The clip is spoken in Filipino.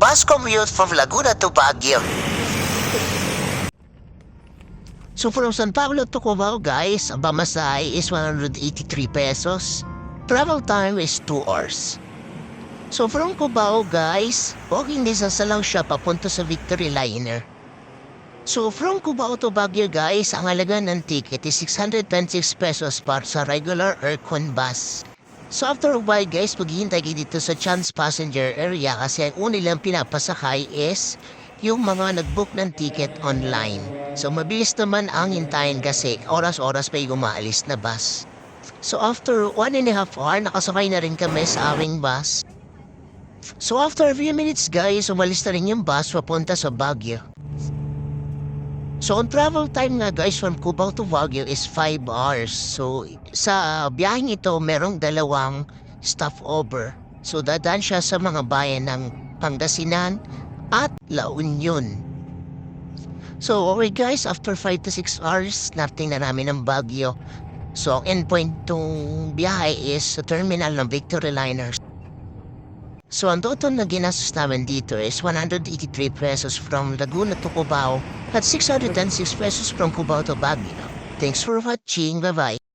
bus commute from Laguna to Baguio. So from San Pablo to Cubao, guys, ang pamasahe is 183 pesos. Travel time is 2 hours. So from Cubao, guys, walking distance lang siya papunta sa Victory Liner. So from Cubao to Baguio, guys, ang halaga ng ticket is 626 pesos para sa regular aircon bus. So after a while, guys, maghihintay kayo dito sa chance passenger area kasi ang una nilang pinapasakay is yung mga nag-book ng ticket online. So mabilis naman ang hintayin kasi oras-oras pa yung umaalis na bus. So after one and a half hour, nakasakay na rin kami sa aming bus. So after a few minutes guys, umalis na rin yung bus papunta sa Baguio. So ang travel time nga guys from Cubao to Baguio is 5 hours. So sa biyaheng ito, merong dalawang stopover. So dadaan siya sa mga bayan ng Pangasinan at La Union. So okay guys, after 5 to 6 hours, nating na namin ang Baguio. So ang endpoint tong biyahe is sa terminal ng Victory Liners. So ang total na ginastos namin dito is 183 pesos from Laguna to Cubao at 610 pesos from Cubao to Baguio. Thanks for watching. Bye-bye.